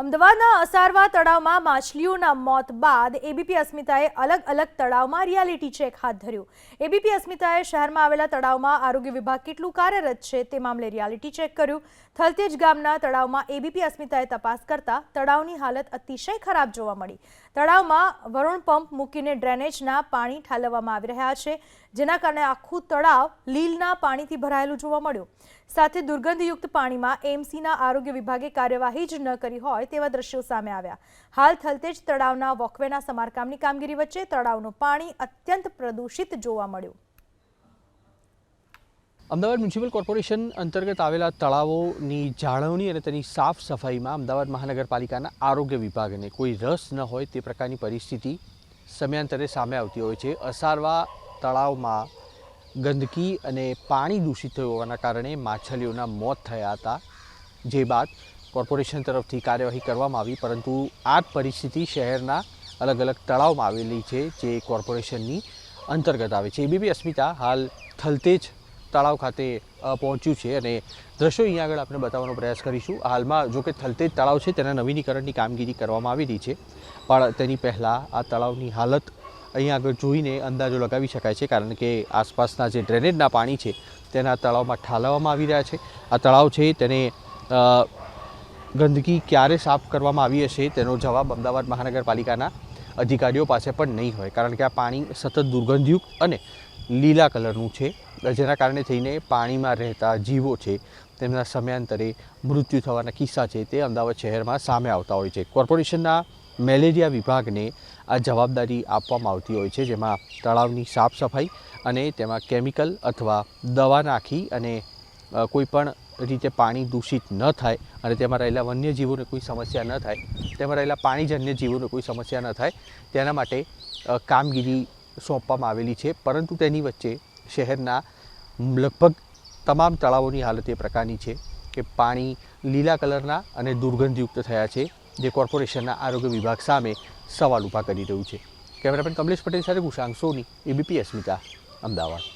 અમદાવાદના અસારવા તળાવમાં માછલીઓના મોત બાદ એબીપી અસ્મિતાએ અલગ અલગ તળાવમાં રિયાલિટી ચેક હાથ ધર્યું. એબીપી અસ્મિતાએ શહેરમાં આવેલા તળાવમાં આરોગ્ય વિભાગ કેટલું કાર્યરત છે તે મામલે રિયાલિટી ચેક કર્યું. થલતેજ ગામના તળાવમાં એબીપી અસ્મિતાએ તપાસ કરતા તળાવની હાલત અતિશય ખરાબ જોવા મળી. તળાવમાં વરુણ પંપ મૂકીને ડ્રેનેજના પાણી ઠાલવવામાં આવી રહ્યા છે, જેના કારણે આખું તળાવ લીલના પાણીથી ભરાયેલું જોવા મળ્યું. સાથે દુર્ગંધયુક્ત પાણીમાં એમસીના આરોગ્ય વિભાગે કાર્યવાહી જ ન કરી હોય તેવા દ્રશ્યો સામે આવ્યા. હાલ થલતેજ તળાવના વોકવેના સમારકામની કામગીરી વચ્ચે તળાવનું પાણી અત્યંત પ્રદૂષિત જોવા મળ્યું. અમદાવાદ મ્યુનિસિપલ કોર્પોરેશન અંતર્ગત આવેલા તળાવોની જાળવણી અને તેની સાફ સફાઈમાં અમદાવાદ મહાનગરપાલિકાના આરોગ્ય વિભાગને કોઈ રસ ન હોય તે પ્રકારની પરિસ્થિતિ સમયાંતરે સામે આવતી હોય છે. અસારવા તળાવમાં ગંદકી અને પાણી દૂષિત થયું હોવાના કારણે માછલીઓના મોત થયા હતા. જે બાદ કોર્પોરેશન તરફથી કાર્યવાહી કરવામાં આવી, પરંતુ આ પરિસ્થિતિ શહેરના અલગ અલગ તળાવમાં આવેલી છે, જે કોર્પોરેશનની અંતર્ગત આવે છે. એબીપી અસ્મિતા હાલ થલતેજ તળાવ ખાતે પહોંચ્યું છે અને દ્રશ્યો અહીંયા આગળ આપણે બતાવવાનો પ્રયાસ કરીશું. હાલમાં જો કે થલતેજ તળાવ છે, તેના નવીનીકરણની કામગીરી કરવામાં આવી રહી છે, પણ તેની પહેલાં આ તળાવની હાલત અહીંયા આગળ જોઈને અંદાજો લગાવી શકાય છે, કારણ કે આસપાસના જે ડ્રેનેજના પાણી છે, તેના તળાવમાં ઠાલવવામાં આવી રહ્યા છે. આ તળાવ છે તેને ગંદકી ક્યારે સાફ કરવામાં આવી હશે તેનો જવાબ અમદાવાદ મહાનગરપાલિકાના અધિકારીઓ પાસે પણ નહીં હોય, કારણ કે આ પાણી સતત દુર્ગંધયુક્ત અને લીલા કલરનું છે. જેના કારણે થઈને પાણીમાં રહેતા જીવો છે, તેમના સમયાંતરે મૃત્યુ થવાના કિસ્સા છે તે અમદાવાદ શહેરમાં સામે આવતા હોય છે. કોર્પોરેશનના મેલેરિયા વિભાગને આ જવાબદારી આપવામાં આવતી હોય છે, જેમાં તળાવની સાફ સફાઈ અને તેમાં કેમિકલ અથવા દવા નાખી અને કોઈપણ રીતે પાણી દૂષિત ન થાય અને તેમાં રહેલા વન્યજીવોને કોઈ સમસ્યા ન થાય, તેમાં રહેલા પાણીજન્ય જીવોને કોઈ સમસ્યા ન થાય, તેના માટે કામગીરી સોંપવામાં આવેલી છે. પરંતુ તેની વચ્ચે શહેરના લગભગ તમામ તળાવોની હાલત એ પ્રકારની છે કે પાણી લીલા કલરના અને દુર્ગંધયુક્ત થયા છે. જે કોર્પોરેશનના આરોગ્ય વિભાગ સામે સવાલ ઊભા કરી રહ્યું છે. કેમેરામેન કમલેશ પટેલ સાથે કુશાંક સોની એબીપી અસ્મિતા અમદાવાદ.